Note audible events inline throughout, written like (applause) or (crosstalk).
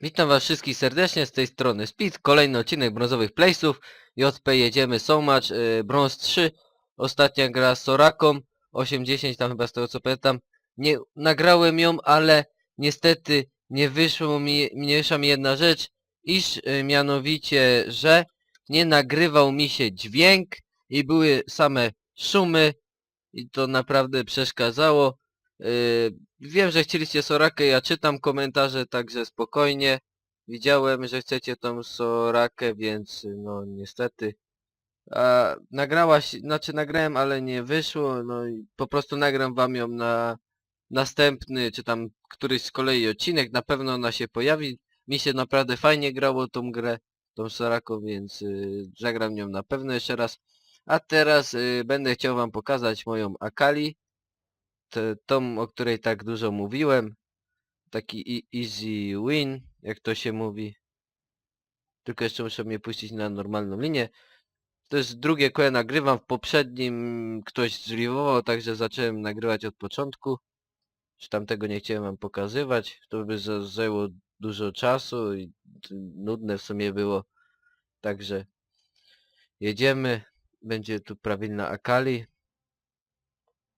Witam was wszystkich serdecznie z tej strony Speed, kolejny odcinek brązowych plays'ów JP jedziemy so much, y, brąz 3 Ostatnia gra z Soraką 8-10 tam chyba z tego co pamiętam. Nie nagrałem ją, ale niestety nie wyszło mi, nie wyszła mi jedna rzecz Iż y, mianowicie, że nie nagrywał mi się dźwięk I były same szumy I to naprawdę przeszkadzało. Y, Wiem, że chcieliście Sorakę, ja czytam komentarze, także spokojnie. Widziałem, że chcecie tą Sorakę, więc no niestety. A, nagrałaś, znaczy nagrałem, ale nie wyszło, no i po prostu nagram wam ją na następny, czy tam któryś z kolei odcinek, na pewno ona się pojawi. Mi się naprawdę fajnie grało tą grę, tą Soraką, więc y, zagram nią na pewno jeszcze raz. A teraz y, będę chciał wam pokazać moją Akali tą, o której tak dużo mówiłem. Taki easy win, jak to się mówi. Tylko jeszcze muszę mnie puścić na normalną linię. To jest drugie koje nagrywam. W poprzednim ktoś zriwował, także zacząłem nagrywać od początku. Czy tamtego nie chciałem wam pokazywać. To by za- zajęło dużo czasu i nudne w sumie było. Także jedziemy. Będzie tu prawilna Akali.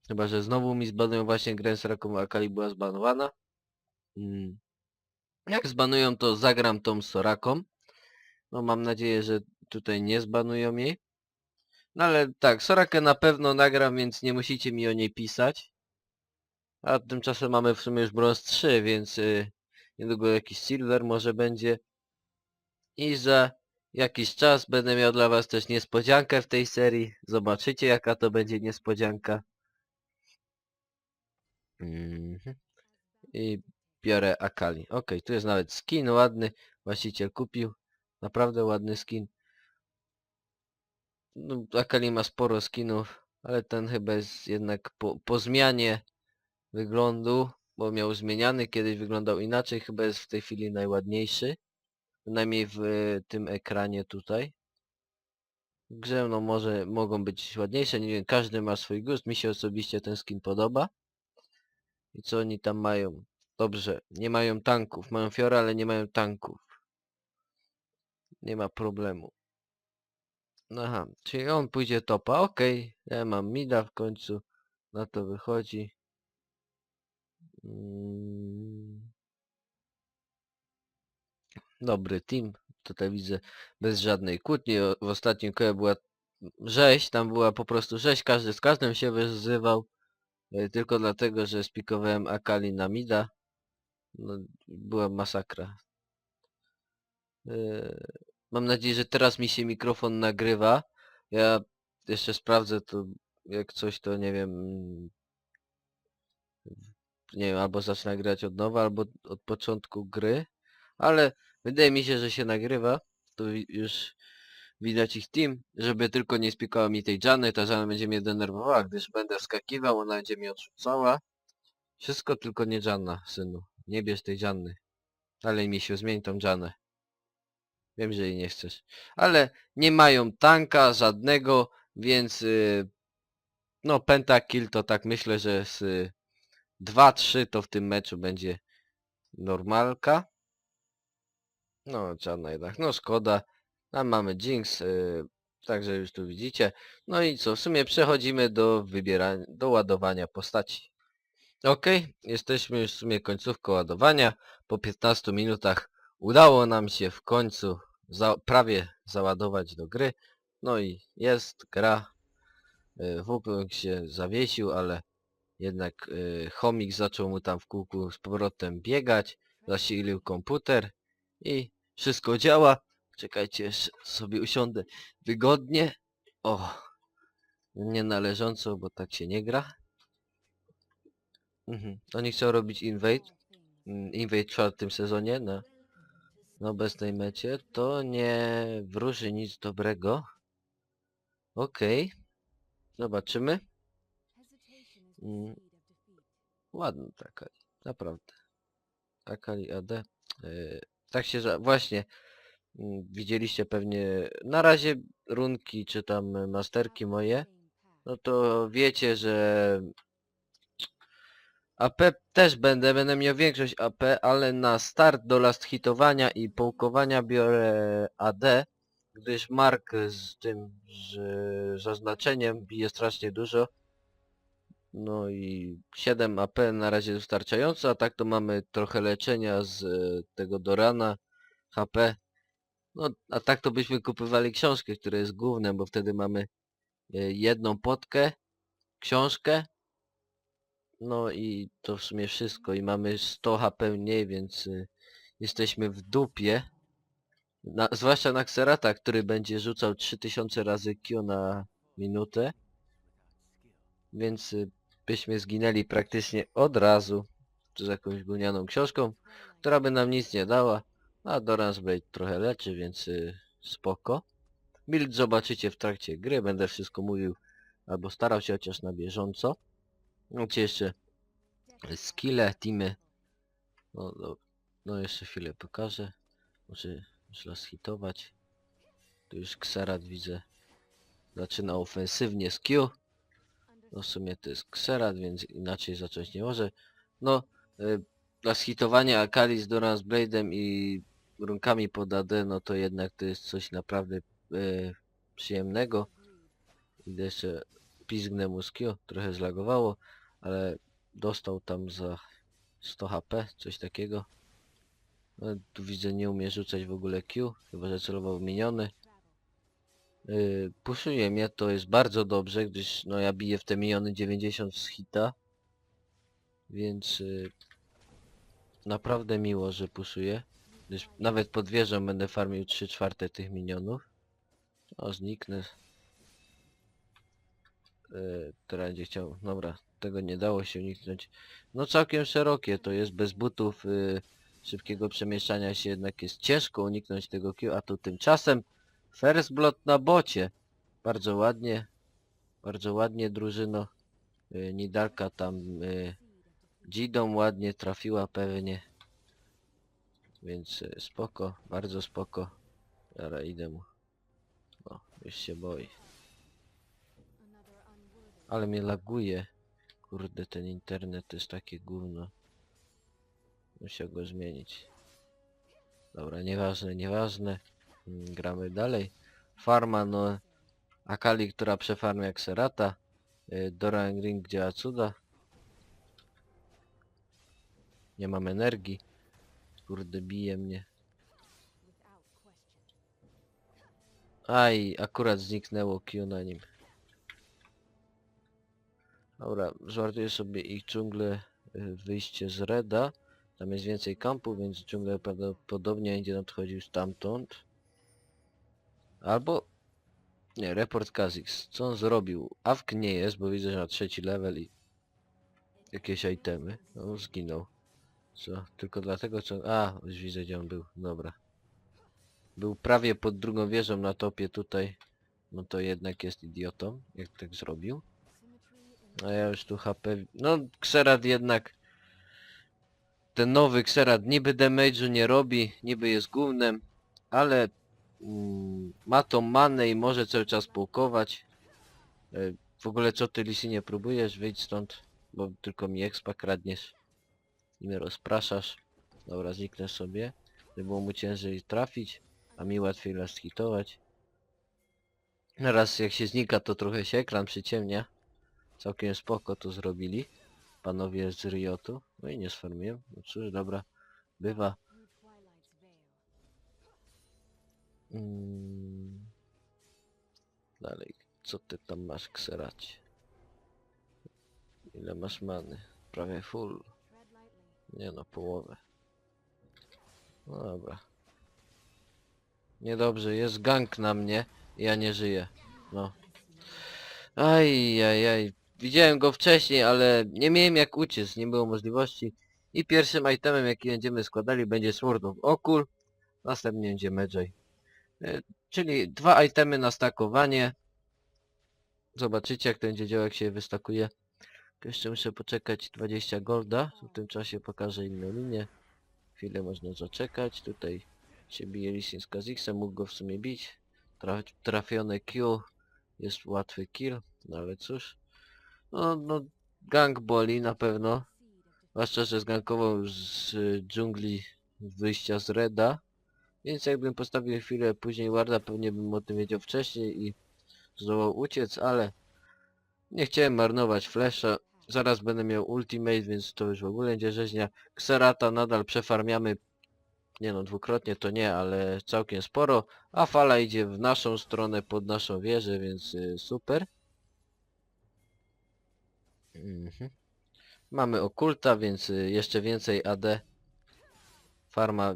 Chyba, że znowu mi zbanują właśnie grę z Raką, Akali była zbanowana. Mm. Jak zbanują, to zagram tą Soraką. No mam nadzieję, że tutaj nie zbanują jej. No ale tak, Sorakę na pewno nagram, więc nie musicie mi o niej pisać. A tymczasem mamy w sumie już brąz 3, więc y, niedługo jakiś silver może będzie. I za jakiś czas będę miał dla was też niespodziankę w tej serii. Zobaczycie jaka to będzie niespodzianka. Mhm. I biorę Akali. Ok, tu jest nawet skin ładny. Właściciel kupił. Naprawdę ładny skin. No, Akali ma sporo skinów, ale ten chyba jest jednak po, po zmianie wyglądu, bo miał zmieniany, kiedyś wyglądał inaczej, chyba jest w tej chwili najładniejszy. Przynajmniej w e, tym ekranie tutaj. W grze no może mogą być ładniejsze, nie wiem, każdy ma swój gust, mi się osobiście ten skin podoba. I co oni tam mają? Dobrze, nie mają tanków. Mają Fiora, ale nie mają tanków. Nie ma problemu. Aha, czyli on pójdzie topa. Okej, ja mam mida w końcu. Na to wychodzi. Mm. Dobry team. Tutaj widzę bez żadnej kłótni. W ostatnim kole była rzeź. Tam była po prostu rzeź. Każdy z każdym się wyzywał. E, Tylko dlatego, że spikowałem Akali na mida. No, była masakra. Eee, Mam nadzieję, że teraz mi się mikrofon nagrywa. Ja jeszcze sprawdzę to, jak coś to nie wiem. mm, Nie wiem, albo zacznę grać od nowa, albo od początku gry. Ale wydaje mi się, że się nagrywa. To już widać ich team, żeby tylko nie spikała mi tej Jany. Ta Jana będzie mnie denerwowała, gdyż będę wskakiwał, ona będzie mnie odrzucała. Wszystko tylko nie Janna, synu. Nie bierz tej Janny. Dalej mi się zmień tą Janę. Wiem, że jej nie chcesz. Ale nie mają tanka żadnego, więc y, no pentakill to tak myślę, że z y, 2-3 to w tym meczu będzie normalka. No czarna jednak, no szkoda. Tam mamy Jinx, y, także już tu widzicie. No i co, w sumie przechodzimy do wybierania, do ładowania postaci. Ok, jesteśmy już w sumie końcówką ładowania. Po 15 minutach udało nam się w końcu za, prawie załadować do gry. No i jest gra. Y, się zawiesił, ale jednak y, chomik zaczął mu tam w kółku z powrotem biegać. Zasilił komputer i wszystko działa. Czekajcie, sobie usiądę wygodnie. O, nie należąco, bo tak się nie gra. Mhm. Oni chcą robić invade. mm, Invade w czwartym sezonie na, na obecnej mecie. To nie wróży nic dobrego. Okej. Zobaczymy. Mm. Ładna taka, naprawdę. Akali AD. Yy, tak się, że właśnie widzieliście pewnie na razie runki czy tam masterki moje. No to wiecie, że AP też będę, będę miał większość AP, ale na start do last hitowania i połkowania biorę AD, gdyż Mark z tym z zaznaczeniem bije strasznie dużo. No i 7 AP na razie wystarczająco, a tak to mamy trochę leczenia z tego Dorana, HP. No, a tak to byśmy kupywali książkę, która jest głównym, bo wtedy mamy e, jedną potkę, książkę, no i to w sumie wszystko i mamy 100 HP mniej, więc y, jesteśmy w dupie. Na, zwłaszcza na Xerata, który będzie rzucał 3000 razy Q na minutę. Więc y, byśmy zginęli praktycznie od razu z jakąś gównianą książką, która by nam nic nie dała. A Doran's Blade trochę leczy, więc y, spoko. Build zobaczycie w trakcie gry, będę wszystko mówił albo starał się chociaż na bieżąco. Macie jeszcze skille, teamy. No, no, no jeszcze chwilę pokażę. Może można schitować. Tu już Xerat widzę. Zaczyna ofensywnie z Q. No w sumie to jest Xerat, więc inaczej zacząć nie może. No, y, dla schitowania Akali z Doran Blade'em i runkami pod AD, no to jednak to jest coś naprawdę y, przyjemnego. Idę jeszcze pizgnę mu z Q, trochę zlagowało, ale dostał tam za 100 HP, coś takiego. No, tu widzę nie umie rzucać w ogóle Q, chyba że celował miniony. Yy, mnie, to jest bardzo dobrze, gdyż no ja biję w te miniony 90 z hita. Więc yy, naprawdę miło, że puszuje. Gdyż nawet pod wieżą będę farmił 3 czwarte tych minionów. O, zniknę. Yy, teraz będzie chciał, dobra, tego nie dało się uniknąć. No całkiem szerokie to jest, bez butów yy, szybkiego przemieszczania się jednak jest ciężko uniknąć tego Q, a tu tymczasem First Blood na bocie. Bardzo ładnie, bardzo ładnie drużyno. Yy, Nidalka tam yy, Dzidą ładnie trafiła pewnie. Więc yy, spoko, bardzo spoko. Dobra, idę mu. O, już się boi. Ale mnie laguje. Kurde, ten internet jest takie gówno. Muszę go zmienić. Dobra, nieważne, nieważne. Mm, Gramy dalej. Farma, no... Akali, która przefarmia Xerata. Yy, Doran Ring działa cuda. Nie mam energii. Kurde, bije mnie. Aj, akurat zniknęło Q na nim. Dobra, żartuję sobie ich dżunglę y, wyjście z Reda. Tam jest więcej kampu, więc dżungla prawdopodobnie będzie nadchodził stamtąd. Albo... Nie, report Kha'Zix. Co on zrobił? Awk nie jest, bo widzę, że na trzeci level i... Jakieś itemy. No, zginął. Co? Tylko dlatego, co... A, już widzę, gdzie on był. Dobra. Był prawie pod drugą wieżą na topie tutaj. No to jednak jest idiotą, jak tak zrobił. A ja już tu HP... No, Xerath jednak... Ten nowy Xerath niby damage'u nie robi, niby jest gównem, ale mm, ma tą manę i może cały czas pułkować. E, w ogóle co ty Lisi nie próbujesz? Wyjdź stąd, bo tylko mi expa kradniesz i mnie rozpraszasz. Dobra, zniknę sobie, by było mu ciężej trafić, a mi łatwiej last hitować. Raz jak się znika to trochę się ekran przyciemnia. Całkiem spoko to zrobili. Panowie z Riotu. No i nie sfarmiłem. No cóż, dobra. Bywa. Mm. Dalej. Co ty tam masz, Kseracie? Ile masz many? Prawie full. Nie no, połowę. No dobra. Niedobrze, jest gang na mnie ja nie żyję. No. Aj, aj, aj. Widziałem go wcześniej, ale nie miałem jak uciec, nie było możliwości. I pierwszym itemem jaki będziemy składali będzie Sword of Okul. Następnie będzie Medjay. Czyli dwa itemy na stakowanie. Zobaczycie jak to będzie działał, jak się je wystakuje. Jeszcze muszę poczekać 20 golda. W tym czasie pokażę inną linię. Chwilę można zaczekać. Tutaj się bije Lisin z Kha'Zixem, mógł go w sumie bić. Traf trafione Q jest łatwy kill, no ale cóż. No, no, gang boli na pewno. Zwłaszcza, że zgankował z dżungli wyjścia z Reda. Więc jakbym postawił chwilę później Warda, pewnie bym o tym wiedział wcześniej i zdołał uciec, ale nie chciałem marnować flesza. Zaraz będę miał ultimate, więc to już w ogóle będzie rzeźnia. Xerata nadal przefarmiamy. Nie no, dwukrotnie to nie, ale całkiem sporo. A fala idzie w naszą stronę, pod naszą wieżę, więc y, super. Mhm. Mamy okulta, więc y, jeszcze więcej AD. Farma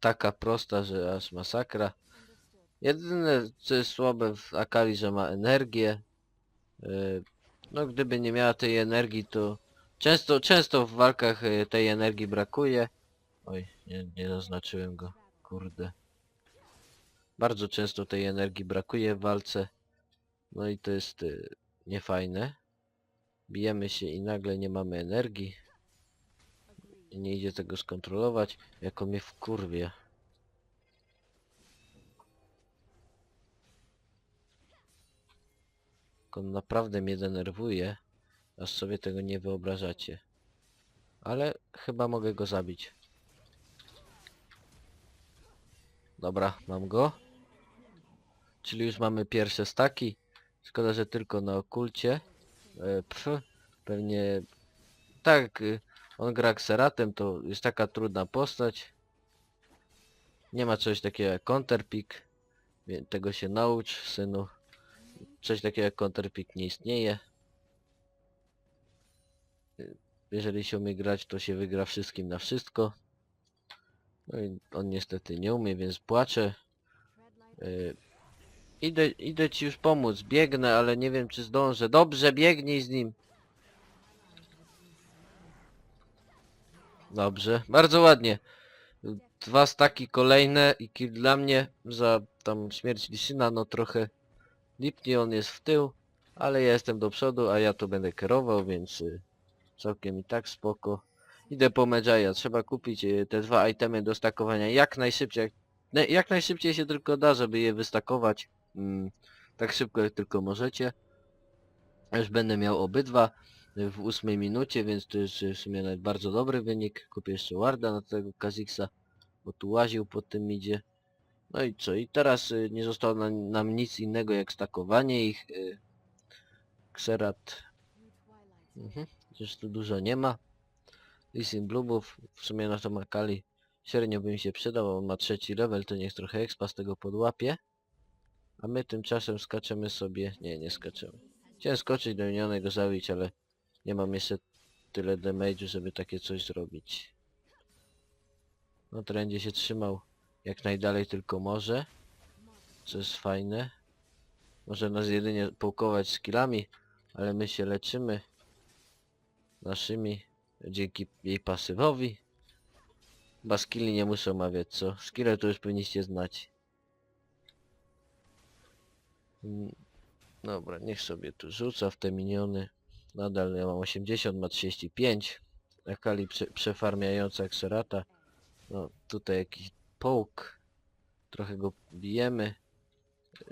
taka prosta, że aż masakra. Jedyne co jest słabe w Akali, że ma energię. Y, No gdyby nie miała tej energii, to często, często w walkach y, tej energii brakuje. Oj, nie, nie zaznaczyłem go. Kurde. Bardzo często tej energii brakuje w walce. No i to jest y, niefajne. Bijemy się i nagle nie mamy energii. Nie idzie tego skontrolować, jako mnie wkurwie. On naprawdę mnie denerwuje, aż sobie tego nie wyobrażacie. Ale chyba mogę go zabić. Dobra, mam go. Czyli już mamy pierwsze staki. Szkoda, że tylko na okulcie. E, pewnie tak, y, on gra Xeratem, to jest taka trudna postać. Nie ma czegoś takiego jak counterpick. Tego się naucz, synu. Coś takiego jak counterpick nie istnieje. Jeżeli się umie grać, to się wygra wszystkim na wszystko. No i on niestety nie umie, więc płacze. Y, Idę, idę ci już pomóc, biegnę, ale nie wiem czy zdążę. Dobrze, biegnij z nim. Dobrze, bardzo ładnie. Dwa staki kolejne i kill dla mnie za tam śmierć Liszyna, no trochę lipnie on jest w tył, ale ja jestem do przodu, a ja to będę kierował, więc y, całkiem i tak spoko. Idę po Medjaya, trzeba kupić y, te dwa itemy do stakowania jak najszybciej, jak, na- jak najszybciej się tylko da, żeby je wystakować. Mm, tak szybko jak tylko możecie. Już będę miał obydwa w ósmej minucie, więc to jest y, w sumie nawet bardzo dobry wynik. Kupię jeszcze Warda na tego Kaziksa, bo tu łaził po tym idzie. No i co? I teraz y, nie zostało na, nam nic innego jak stakowanie ich. Y, Xerat. Mhm. Chociaż tu dużo nie ma. Lisin Bloomów, w sumie na to Makali średnio by mi się przydał, on ma trzeci level, to niech trochę expa z tego podłapie. A my tymczasem skaczemy sobie... Nie, nie skaczemy. Chciałem skoczyć do minionej go zabić, ale nie mam jeszcze tyle damage'u, żeby takie coś zrobić. No trendzie się trzymał jak najdalej tylko może. Co jest fajne. Może nas jedynie połkować skillami, ale my się leczymy naszymi dzięki jej pasywowi. Chyba skilli nie muszę omawiać, co? Skille to już powinniście znać. Mm, Dobra, niech sobie tu rzuca w te miniony. Nadal ja mam 80, ma 35. Akali prze, przefarmiająca Xerata. No tutaj jakiś połk. Trochę go bijemy.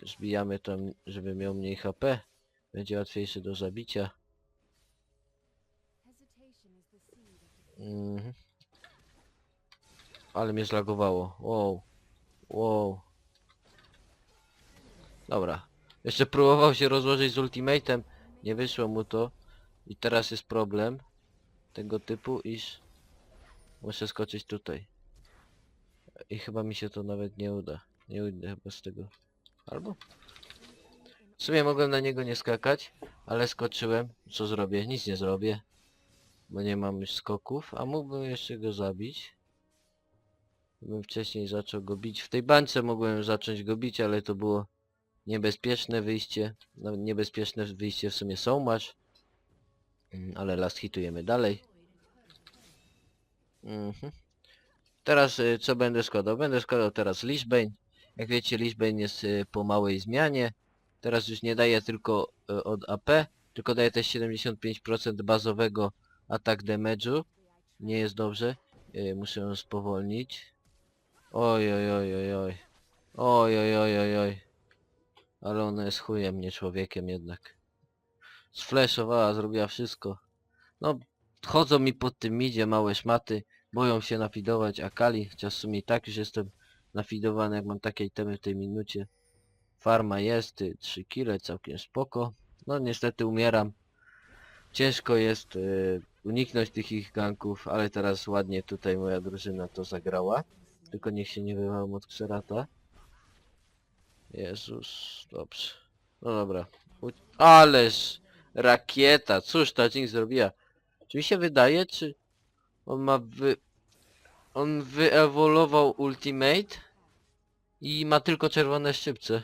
Zbijamy tam, żeby miał mniej HP. Będzie łatwiejszy do zabicia. Mhm. Ale mnie zlagowało. Wow. Wow. Dobra. Jeszcze próbował się rozłożyć z ultimatem. Nie wyszło mu to. I teraz jest problem tego typu, iż muszę skoczyć tutaj. I chyba mi się to nawet nie uda. Nie uda chyba z tego. Albo? W sumie mogłem na niego nie skakać, ale skoczyłem. Co zrobię? Nic nie zrobię. Bo nie mam skoków, a mógłbym jeszcze go zabić. Gdybym wcześniej zaczął go bić. W tej bańce mogłem zacząć go bić, ale to było niebezpieczne wyjście. No, niebezpieczne wyjście w sumie są masz. Mm, Ale last hitujemy dalej. Mhm. Teraz y, co będę składał? Będę składał teraz Lichbane. Jak wiecie Lichbane jest y, po małej zmianie. Teraz już nie daje tylko y, od AP, tylko daje też 75% bazowego atak damage'u. Nie jest dobrze. Muszę ją spowolnić. Oj oj oj oj oj. Oj oj oj oj oj. Ale ona jest chujem, nie człowiekiem jednak. Sfleszowała, zrobiła wszystko. No, Chodzą mi pod tym midzie małe szmaty, boją się nafidować Akali, chociaż w sumie i tak już jestem nafidowany, jak mam takie itemy w tej minucie. Farma jest, ty, 3 kile, całkiem spoko. No niestety umieram. Ciężko jest y, uniknąć tych ich ganków, ale teraz ładnie tutaj moja drużyna to zagrała. Tylko niech się nie wywałem od Xerata. Jezus, dobrze. No dobra. U- Ależ rakieta, cóż ta Jinx zrobiła? Czy mi się wydaje, czy on ma wy... On wyewoluował Ultimate i ma tylko czerwone szczypce.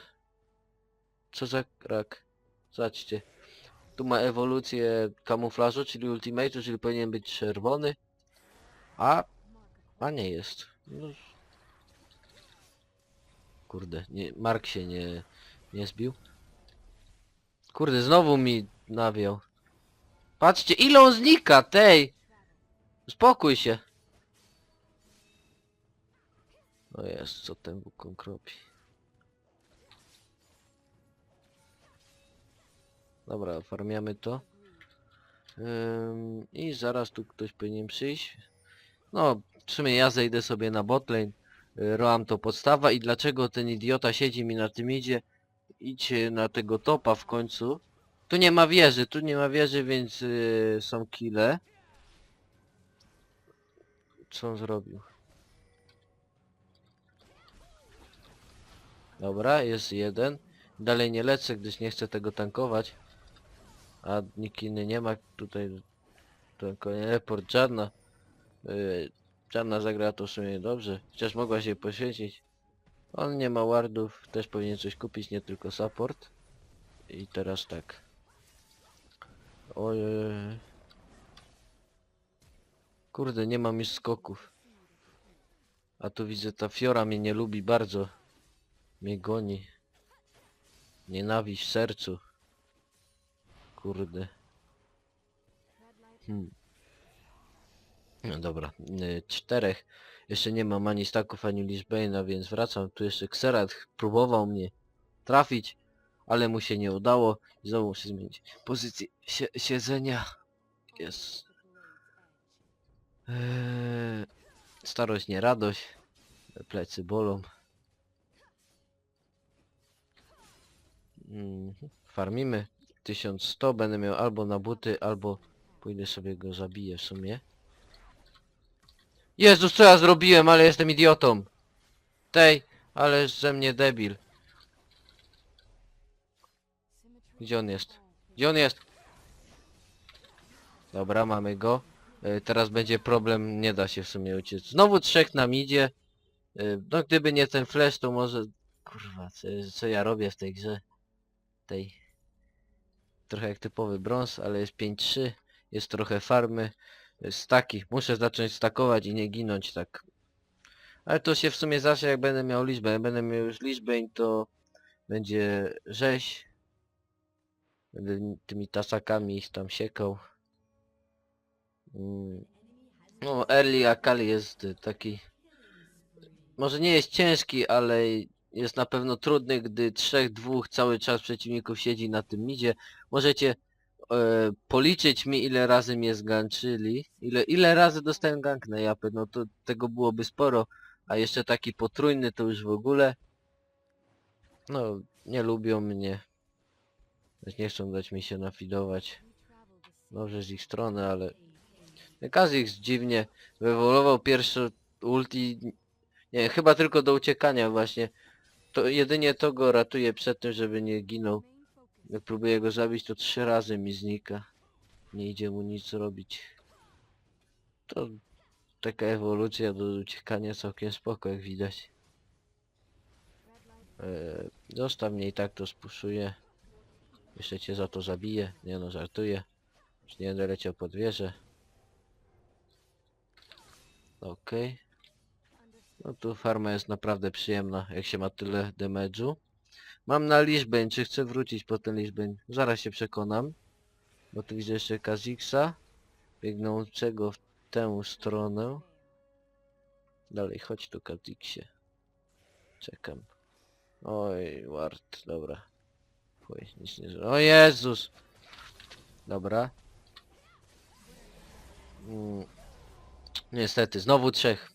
Co za rak? Zobaczcie. Tu ma ewolucję kamuflażu, czyli Ultimate'u, czyli powinien być czerwony. A... A nie jest. No. Kurde, nie, Mark się nie, nie zbił. Kurde, znowu mi nawiał. Patrzcie, ile on znika, tej! Spokój się. O jest, co ten Wukong robi. Dobra, farmiamy to. Ym, I zaraz tu ktoś powinien przyjść. No, sumie ja zejdę sobie na botlane. Y, Roam to podstawa i dlaczego ten idiota siedzi mi na tym idzie? Idźcie na tego topa w końcu. Tu nie ma wieży, tu nie ma wieży, więc y, są kile. Co on zrobił? Dobra, jest jeden. Dalej nie lecę, gdyż nie chcę tego tankować. A nikt inny nie ma tutaj. Tylko nie report żadna. Yy, żadna zagra to w sumie dobrze. Chociaż mogła się poświęcić. On nie ma wardów, też powinien coś kupić, nie tylko support. I teraz tak. Ojej. Kurde, nie mam już skoków. A tu widzę, ta Fiora mnie nie lubi bardzo. Mnie goni. Nienawiść w sercu. Kurde. Hmm. No dobra, y, czterech. Jeszcze nie mam ani staków, ani Lisbane'a, więc wracam. Tu jeszcze Xerath próbował mnie trafić, ale mu się nie udało. I znowu muszę zmienić pozycję sie siedzenia. Jest. Eee, starość, nie radość. Plecy bolą. Mhm. Farmimy 1100, będę miał albo na buty, albo pójdę sobie go zabiję w sumie. Jezus, co ja zrobiłem, ale jestem idiotą. Tej, ale ze mnie debil. Gdzie on jest? Gdzie on jest? Dobra, mamy go. E, teraz będzie problem, nie da się w sumie uciec. Znowu trzech nam idzie. E, no gdyby nie ten flash, to może... Kurwa, co, co ja robię w tej grze? Tej... Trochę jak typowy brąz, ale jest 5-3. Jest trochę farmy. Jest taki. Muszę zacząć stakować i nie ginąć tak. Ale to się w sumie zawsze jak będę miał liczbę. Jak będę miał już liczbę, to będzie rzeź. Będę tymi tasakami ich tam siekał. Mm. No, Early Akali jest y, taki... Może nie jest ciężki, ale jest na pewno trudny, gdy trzech, dwóch cały czas przeciwników siedzi na tym midzie. Możecie e, policzyć mi ile razy mnie zganczyli. Ile, ile razy dostałem gank na japę, no to tego byłoby sporo. A jeszcze taki potrójny to już w ogóle. No, nie lubią mnie. Nie chcą dać mi się nafidować. Dobrze z ich strony, ale... Kazix dziwnie wyewoluował pierwszy ulti... Nie, chyba tylko do uciekania właśnie. To jedynie to go ratuje przed tym, żeby nie ginął. Jak próbuję go zabić, to trzy razy mi znika. Nie idzie mu nic robić. To taka ewolucja do uciekania całkiem spoko, jak widać. Eee, zostaw mnie i tak to spuszuje. Jeszcze cię za to zabiję. Nie no, żartuję. Już nie będę leciał pod wieżę. Okej. No tu farma jest naprawdę przyjemna, jak się ma tyle damage'u. Mam na Lisbon, czy chcę wrócić po ten Lisbon? Zaraz się przekonam. Bo tu widzę jeszcze Kazixa. Biegnącego w tę stronę. Dalej, chodź tu Kazixie. Czekam. Oj, wart, dobra. Chuj, nic nie. O Jezus! Dobra. Mm, niestety, znowu trzech.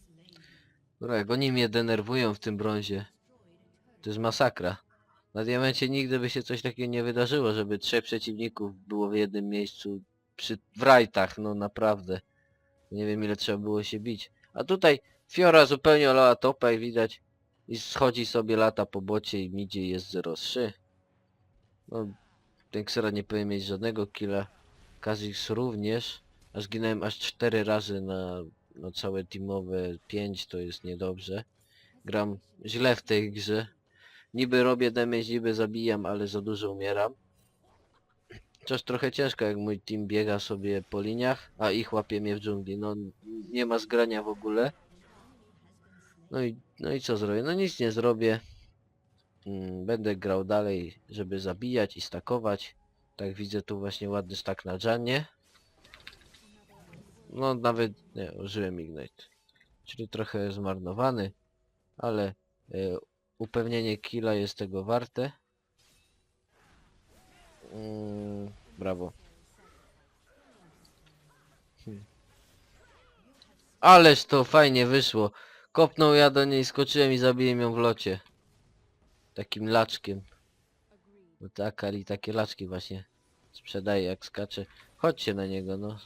Dobra, jak oni mnie denerwują w tym brązie. To jest masakra. Na diamencie nigdy by się coś takiego nie wydarzyło, żeby trzech przeciwników było w jednym miejscu przy w rajtach, no naprawdę. Nie wiem ile trzeba było się bić. A tutaj Fiora zupełnie olała topa i widać i schodzi sobie lata po bocie i midzie jest 0-3. No, ten Xera nie powinien mieć żadnego killa. Kazix również. A zginąłem aż 4 razy na, na całe teamowe 5 to jest niedobrze. Gram źle w tej grze. Niby robię damage, niby zabijam, ale za dużo umieram. Coś trochę ciężko, jak mój team biega sobie po liniach, a ich łapie mnie w dżungli. No, nie ma zgrania w ogóle. No i, no i co zrobię? No nic nie zrobię. Mm, Będę grał dalej, żeby zabijać i stakować. Tak widzę tu właśnie ładny stak na Janie. No nawet nie, użyłem Ignite. Czyli trochę zmarnowany, ale e, upewnienie killa jest tego warte. Mm, brawo. Hmm. Ależ to fajnie wyszło. Kopnął ja do niej, skoczyłem i zabiłem ją w locie. Takim laczkiem. Bo ta Akali takie laczki właśnie sprzedaje jak skacze. Chodźcie na niego, no.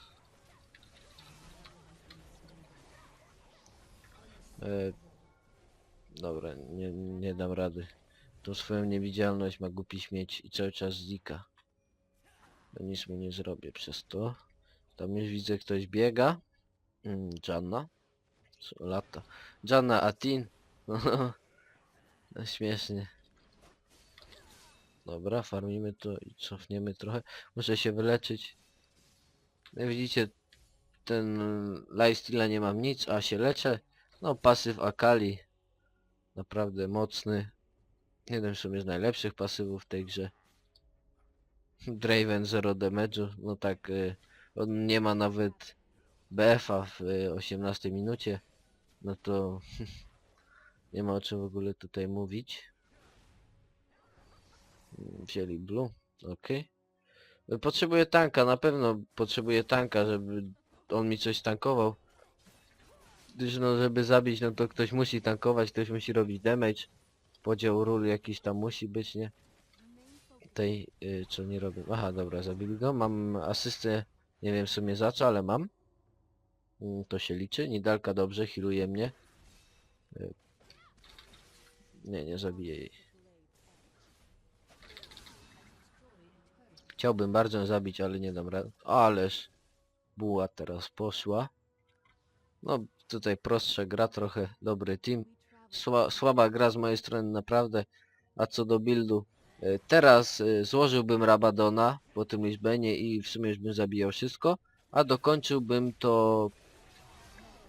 E, dobra, nie, nie dam rady. Tą swoją niewidzialność ma głupi śmieć i cały czas zika. No nic mu nie zrobię przez to. Tam już widzę ktoś biega. Mm, Janna. Lata. Janna Atin. (laughs) No, śmiesznie. Dobra, farmimy to i cofniemy trochę. Muszę się wyleczyć. Jak widzicie, ten lifesteala nie mam nic, a się leczę. No, pasyw Akali. Naprawdę mocny. Jeden w sumie z najlepszych pasywów w tej grze. Draven 0 damage'u. No tak, y, on nie ma nawet BF-a w y, 18 minucie. No to (laughs) nie ma o czym w ogóle tutaj mówić. Wzięli blue. Y, Potrzebuję tanka, na pewno potrzebuję tanka, żeby on mi coś tankował. Gdyż no, żeby zabić, no to ktoś musi tankować, ktoś musi robić damage. Podział ról jakiś tam musi być, nie? Tej, y, co nie robię. Aha, dobra, zabili go. Mam asystę, nie wiem w sumie za co, ale mam. Mm, To się liczy. Nidalka dobrze, healuje mnie. Y, Nie, nie zabiję jej. Chciałbym bardzo ją zabić, ale nie dam rady. Ależ buła teraz poszła. No tutaj prostsza gra trochę, dobry team. Sła, słaba gra z mojej strony naprawdę. A co do buildu, e, teraz e, złożyłbym Rabadona po tym Lisbenie i w sumie już bym zabijał wszystko. A dokończyłbym to...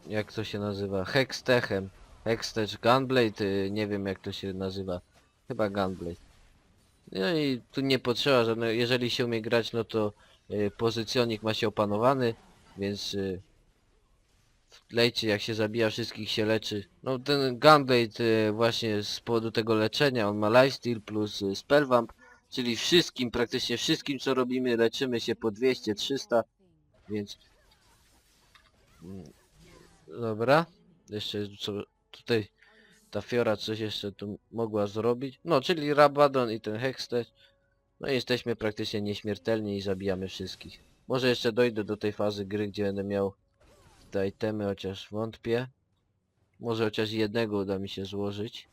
Jak to się nazywa? Hextechem. Hextech Gunblade, e, nie wiem jak to się nazywa. Chyba Gunblade. No i tu nie potrzeba żadnego, jeżeli się umie grać, no to pozycjonik ma się opanowany, więc lejcie jak się zabija wszystkich się leczy. No ten Gunblade e, właśnie z powodu tego leczenia, on ma lifesteal plus e, spellvamp, czyli wszystkim, praktycznie wszystkim co robimy leczymy się po 200-300, więc... Mm, Dobra, jeszcze co tutaj ta Fiora coś jeszcze tu mogła zrobić. No, czyli Rabadon i ten Hextech. No i jesteśmy praktycznie nieśmiertelni i zabijamy wszystkich. Może jeszcze dojdę do tej fazy gry, gdzie będę miał te itemy, chociaż wątpię. Może chociaż jednego uda mi się złożyć.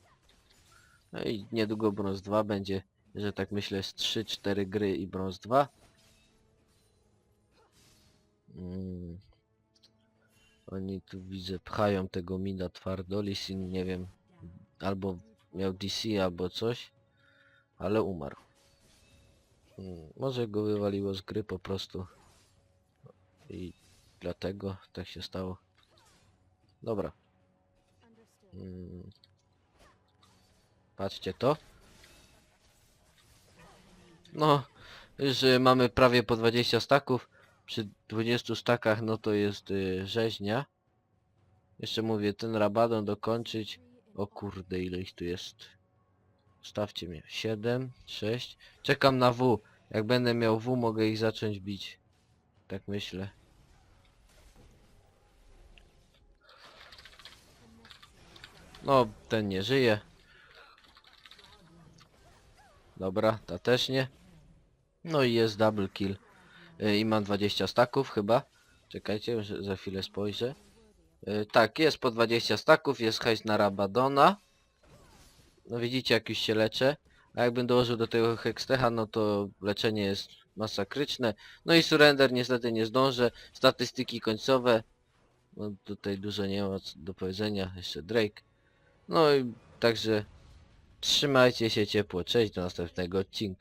No i niedługo brąz 2 będzie, że tak myślę, z 3-4 gry i brąz 2. Mm. Oni tu widzę pchają tego mina twardo. Lisin nie wiem, albo miał DC albo coś, ale umarł. Hmm, może go wywaliło z gry po prostu. I dlatego tak się stało. Dobra. Hmm. Patrzcie to. No, y, mamy prawie po 20 staków. Przy 20 stakach no to jest y, rzeźnia. Jeszcze mówię, ten rabadon dokończyć. O kurde, ile ich tu jest. Stawcie mnie. 7, 6. Czekam na W. Jak będę miał W, mogę ich zacząć bić. Tak myślę. No, ten nie żyje. Dobra, ta też nie. No i jest double kill. Y, I mam 20 staków chyba. Czekajcie, że za chwilę spojrzę. Y, Tak, jest po 20 staków, jest hejs na Rabadona. No widzicie jak już się leczę. A jakbym dołożył do tego Hextecha, no to leczenie jest masakryczne. No i surrender niestety nie zdążę. Statystyki końcowe. No tutaj dużo nie ma do powiedzenia. Jeszcze Drake. No i także trzymajcie się ciepło. Cześć do następnego odcinka.